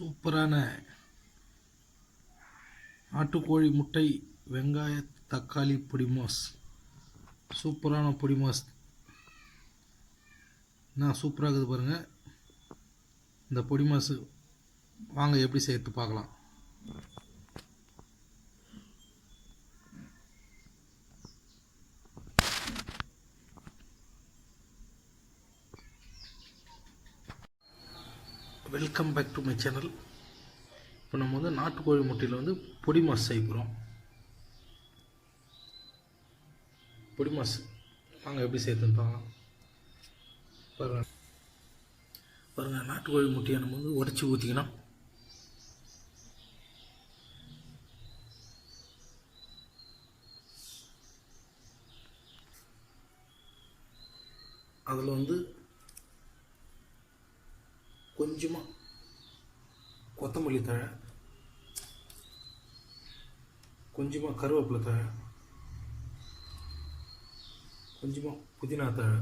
சூப்பரான நாட்டுக்கோழி முட்டை வெங்காய தக்காளி பொடி மாஸ். சூப்பரான பொடி மாஸ். என்ன சூப்பராக இருக்குது பாருங்கள் இந்த பொடி வாங்க எப்படி சேர்த்து பார்க்கலாம். Welcome back to my channel இப்போ நம்ம வந்து நாட்டுக்கோழி முட்டையில் வந்து பொடி மாஸ் செய்ய போகிறோம் பொடி மாஸ் வாங்க எப்படி சேர்த்துன்னு பார்க்கலாம். பாருங்கள் பாருங்கள் நாட்டுக்கோழி முட்டையை நம்ம வந்து உடச்சி ஊற்றிக்கணும் அதில் வந்து கொஞ்சமாக கொத்தமல்லி தழை. கொஞ்சமாக கருவேப்பிலை தழை. கொஞ்சமாக புதினா தழை.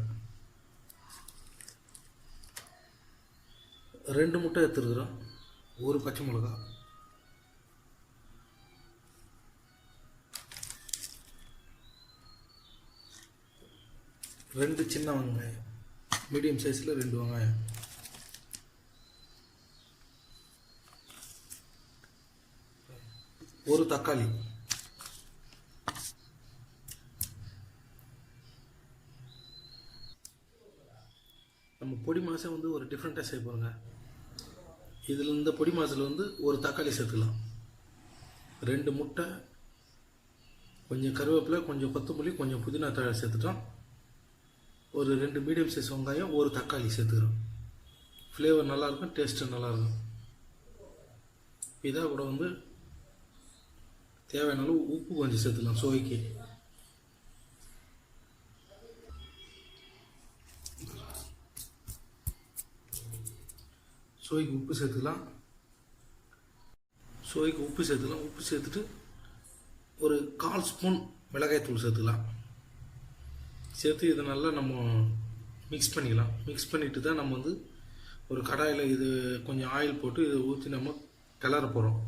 ரெண்டு முட்டை எடுத்துருக்குறோம். ஒரு பச்சை மிளகா. ரெண்டு சின்ன வெங்காயம். மீடியம் சைஸில் ரெண்டு வெங்காயம். ஒரு தக்காளி. நம்ம பொடி மாசை வந்து ஒரு டிஃப்ரெண்ட்டாக செய்ய போகிறோங்க இதில் இந்த பொடி மாசில் வந்து ஒரு தக்காளி சேர்த்துக்கலாம். ரெண்டு முட்டை கொஞ்சம் கருவேப்பிலை கொஞ்சம் கொத்தமல்லி கொஞ்சம் புதினா தழை சேர்த்துட்டோம். ஒரு ரெண்டு மீடியம் சைஸ் வெங்காயம் ஒரு தக்காளி சேர்த்துக்கிறோம். ஃப்ளேவர் நல்லாயிருக்கும் டேஸ்ட்டு நல்லாயிருக்கும் இதாக கூட வந்து தேவையான அளவு உப்பு கொஞ்சம் சேர்த்துக்கலாம் சுவைக்கு சுவைக்கு உப்பு சேர்த்துக்கலாம். சுவைக்கு உப்பு சேர்த்துக்கலாம். உப்பு சேர்த்துட்டு ஒரு கால் ஸ்பூன் மிளகாய்த்தூள் சேர்த்துக்கலாம். சேர்த்து இதை நல்லா நம்ம மிக்ஸ் பண்ணிக்கலாம். மிக்ஸ் பண்ணிட்டு தான் நம்ம வந்து ஒரு கடாயில் இது கொஞ்சம் ஆயில் போட்டு இதை ஊற்றி நம்ம கிளற போகிறோம்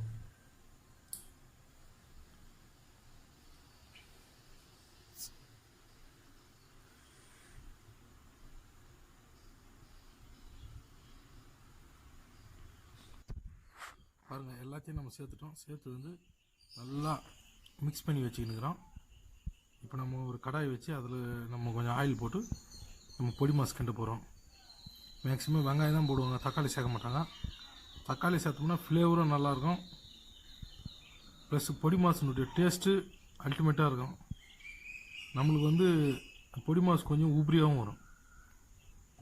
பாருங்கள் எல்லாத்தையும் நம்ம சேர்த்துட்டோம். சேர்த்து வந்து நல்லா மிக்ஸ் பண்ணி வச்சுக்கினுக்கிறோம் இப்போ நம்ம ஒரு கடாய் வச்சு அதில் நம்ம கொஞ்சம் ஆயில் போட்டு நம்ம பொடி மாஸ் கண்டு போகிறோம் மேக்ஸிமம் வெங்காயம் தான் போடுவாங்க. தக்காளி சேர்க்க மாட்டாங்க. தக்காளி சேர்த்தோம்னா ஃப்ளேவரும் நல்லாயிருக்கும் ப்ளஸ் பொடி மாசினுடைய டேஸ்ட்டு அல்டிமேட்டாக இருக்கும். நம்மளுக்கு வந்து பொடி மாஸ் கொஞ்சம் உபரியாகவும் வரும்.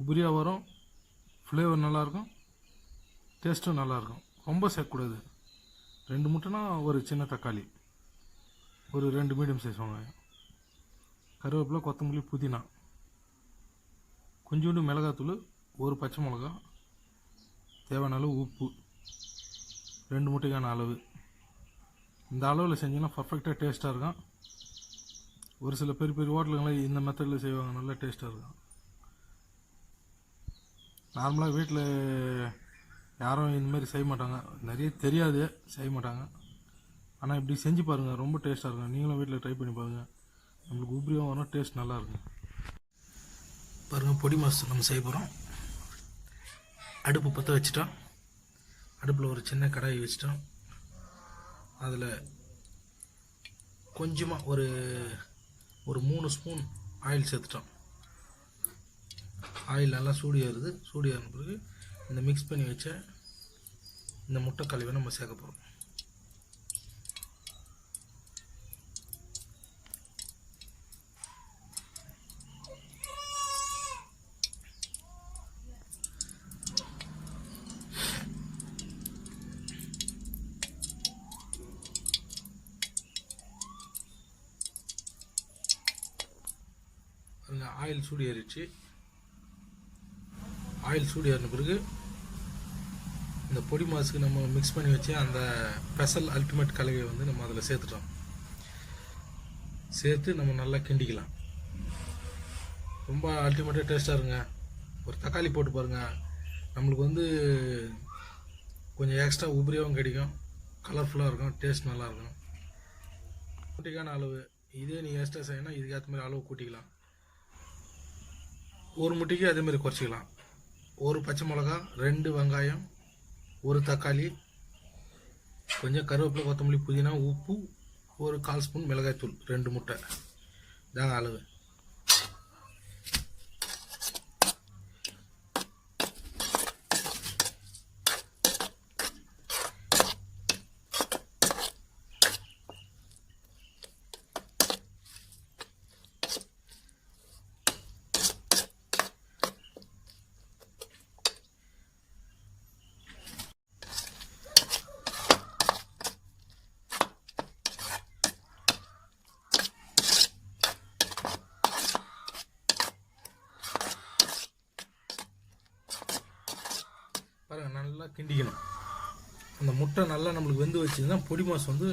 உபரியாக வரும். ஃப்ளேவர் நல்லாயிருக்கும் டேஸ்ட்டும் நல்லாயிருக்கும் ரொம்ப சேர்க்கக்கூடாது. ரெண்டு முட்டைனா ஒரு சின்ன தக்காளி. ஒரு ரெண்டு மீடியம் சைஸ் வெங்காயம். கருவேப்பிலை கொத்தமல்லி புதினா. கொஞ்சோண்டு மிளகாத்தூள் ஒரு பச்சை மிளகா. தேவையான அளவு உப்பு. ரெண்டு முட்டைக்கான அளவு. இந்த அளவில் செஞ்சீங்கன்னா பர்ஃபெக்டாக டேஸ்ட்டாக இருக்கும். ஒரு சில பெரிய பெரிய ஹோட்டலுங்களாம் இந்த மெத்தடில் செய்வாங்க. நல்லா டேஸ்ட்டாக இருக்கும். நார்மலாக வீட்டில் யாரும் இந்த மாதிரி செய்ய மாட்டாங்க. நிறைய தெரியாது செய்ய மாட்டாங்க. ஆனால் இப்படி செஞ்சு பாருங்கள் ரொம்ப டேஸ்ட்டாக இருக்கும். நீங்களும் வீட்டில் ட்ரை பண்ணி பாருங்கள் நம்மளுக்கு உபரியாக வரும் டேஸ்ட் நல்லா இருக்கும். பாருங்கள் பொடி மாசம் நம்ம செய்ய போகிறோம் அடுப்பு பற்ற வச்சுட்டோம். அடுப்பில் ஒரு சின்ன கடாய் வச்சிட்டோம். அதில் கொஞ்சமாக ஒரு ஒரு மூணு ஸ்பூன் ஆயில் சேர்த்துட்டோம். ஆயில் நல்லா சூடி ஏறுது. சூடி ஏறின பிறகு இந்த மிக்ஸ் பண்ணி வச்ச இந்த முட்டை கழுவை நம்ம சேர்க்க போகிறோம் ஆயில் சூடு ஏறிடுச்சு. ஆயில் சூடு ஏறின பிறகு இந்த பொடி மாசுக்கு நம்ம மிக்ஸ் பண்ணி வச்சு அந்த ஸ்பெஷல் அல்டிமேட் கலவையை வந்து நம்ம அதில் சேர்த்துட்டோம். சேர்த்து நம்ம நல்லா கிண்டிக்கலாம். ரொம்ப அல்டிமேட்டாக டேஸ்ட்டாக இருங்க. ஒரு தக்காளி போட்டு பாருங்கள் நம்மளுக்கு வந்து கொஞ்சம் எக்ஸ்ட்ரா உபரியாகவும் கிடைக்கும். கலர்ஃபுல்லாக இருக்கும். டேஸ்ட் நல்லாயிருக்கும் குட்டிக்கான அளவு. இதே நீங்கள் எக்ஸ்ட்ரா செய்யணும் இதுக்கு ஏற்ற மாதிரி அளவு கூட்டிக்கலாம். ஒரு முட்டைக்கு அதேமாதிரி குறைச்சிக்கலாம். ஒரு பச்சை மிளகா ரெண்டு வெங்காயம் ஒரு தக்காளி கொஞ்சம் கருவேப்பிலை கொத்தமல்லி புதினா உப்பு ஒரு கால் ஸ்பூன் மிளகாய்த்தூள் ரெண்டு முட்டை. இதாங்க அளவு பாருங்கள் நல்லா கிண்டிக்கணும் அந்த முட்டை நல்லா நம்மளுக்கு வெந்து வச்சிங்கன்னா பொடி மாஸ் வந்து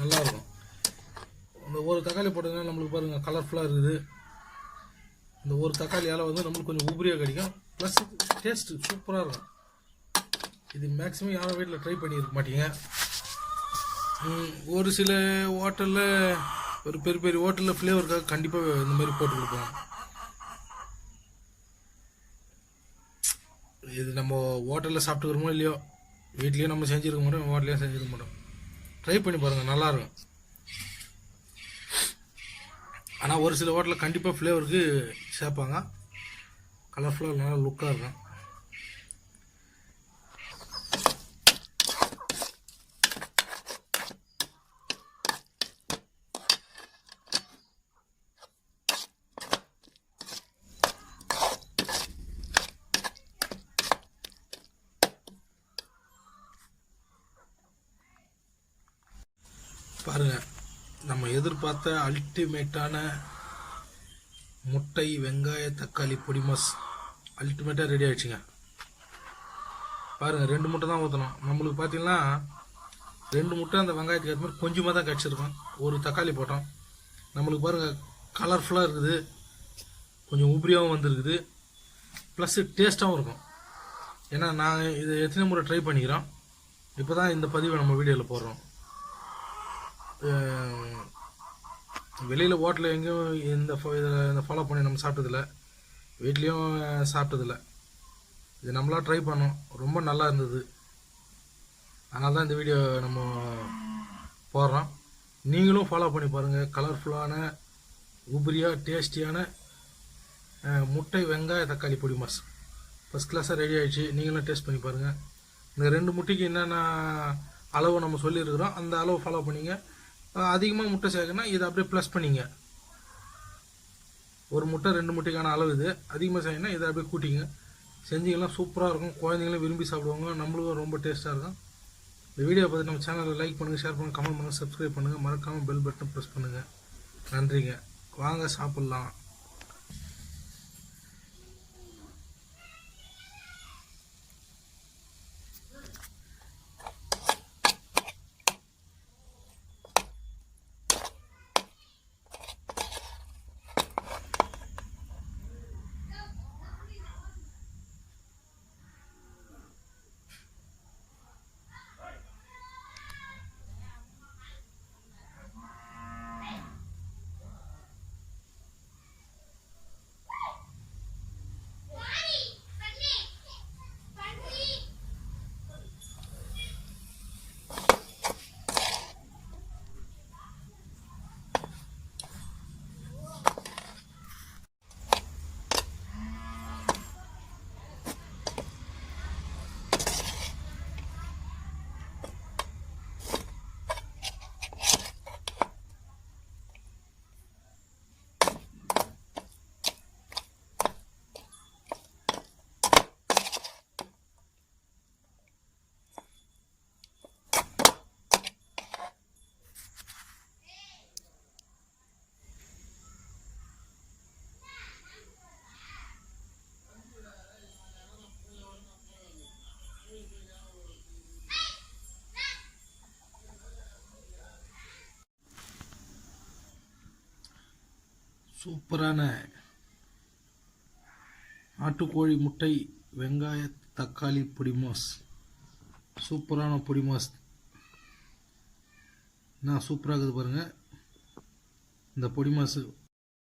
நல்லாயிருக்கும். அந்த இந்த ஒரு தக்காளி போட்டதுன்னா நம்மளுக்கு பாருங்கள் கலர்ஃபுல்லாக இருக்குது. இந்த ஒரு தக்காளியால் வந்து நம்மளுக்கு கொஞ்சம் உபரியாக கிடைக்கும். ப்ளஸ் டேஸ்ட்டு சூப்பராக இருக்கும். இது மேக்ஸிமம் யாரும் வீட்டில் ட்ரை பண்ணியிருக்க மாட்டீங்க. ஒரு சில ஹோட்டலில் ஒரு பெரிய பெரிய ஹோட்டலில் ஃப்ளேவருக்காக கண்டிப்பாக இந்த மாதிரி போட்டு கொடுப்போம். இது நம்ம ஹோட்டலில் சாப்பிட்டுக்கிறோமோ இல்லையோ? வீட்லேயும் நம்ம செஞ்சுருக்க மாட்டோம் ஹோட்டலையும் செஞ்சுருக்க மாட்டோம். ட்ரை பண்ணி பாருங்கள் நல்லாயிருக்கும் ஆனால் ஒரு சில ஹோட்டலில் கண்டிப்பாக ஃப்ளேவருக்கு சேர்ப்பாங்க. கலர்ஃபுல்லாக நல்லா லுக்காக இருக்கும். பாருங்க நம்ம எதிர்பார்த்த அல்டிமேட்டான முட்டை வெங்காய தக்காளி பொடி மாஸ் அல்டிமேட்டாக ரெடி ஆகிடுச்சிங்க பாருங்கள் ரெண்டு முட்டை தான் ஊற்றணும் நம்மளுக்கு பார்த்தீங்கன்னா ரெண்டு முட்டை அந்த வெங்காயத்துக்கு ஏற்ற மாதிரி கொஞ்சமாக தான் கிடச்சிருக்கோம். ஒரு தக்காளி போட்டோம். நம்மளுக்கு பாருங்க கலர்ஃபுல்லாக இருக்குது. கொஞ்சம் உபரியாகவும் வந்திருக்குது. ப்ளஸ்ஸு டேஸ்ட்டாகவும் இருக்கும். ஏன்னா நாங்கள் இதை எத்தனை முறை ட்ரை பண்ணிக்கிறோம். இப்போ தான் இந்த பதிவை நம்ம வீடியோவில் போடுறோம். வெளியில் ஹோட்டலில் எங்கேயும் இந்த ஃபோ- இதில் இந்த ஃபாலோ பண்ணி நம்ம சாப்பிட்டதில்ல. வீட்லேயும் சாப்பிட்டதில்ல. இது நம்மளா ட்ரை பண்ணோம். ரொம்ப நல்லா இருந்தது. அதனால தான் இந்த வீடியோ நம்ம போடுறோம். நீங்களும் ஃபாலோ பண்ணி பாருங்கள் கலர்ஃபுல்லான உபரியாக டேஸ்டியான முட்டை வெங்காய தக்காளி பொடி மாஸ். ஃபஸ்ட் கிளாஸாக ரெடி ஆகிடுச்சு நீங்களும் டேஸ்ட் பண்ணி பாருங்கள் இந்த ரெண்டு முட்டைக்கு என்னென்ன அளவு நம்ம சொல்லியிருக்கிறோம் அந்த அளவு ஃபாலோ பண்ணிங்க. அதிகமாக முட்டை சேர்க்கணும் இதை அப்படியே ப்ளஸ் பண்ணிங்க. ஒரு முட்டை ரெண்டு முட்டைக்கான அளவு இது. அதிகமாக செய்யணும்னா இதை அப்படியே கூட்டிங்க. செஞ்சிங்கன்னா சூப்பராக இருக்கும். குழந்தைங்களும் விரும்பி சாப்பிடுவாங்க. நம்மளுக்கும் ரொம்ப டேஸ்ட்டாக இருக்கும். இந்த வீடியோ பார்த்து நம்ம சேனலில் லைக் பண்ணுங்கள் ஷேர் பண்ணுங்கள் கமெண்ட் பண்ணுங்கள் சப்ஸ்கிரைப் பண்ணுங்கள் மறக்காமல் பெல் பட்டன் ப்ரெஸ் பண்ணுங்கள் நன்றிங்க. வாங்க சாப்பிட்லாம். சூப்பரான நாட்டுக்கோழி முட்டை வெங்காய தக்காளி பொடி மாஸ். சூப்பரான பொடி மாஸ். நான் சூப்பராக இருக்குது பாருங்கள் இந்த பொடிமாசு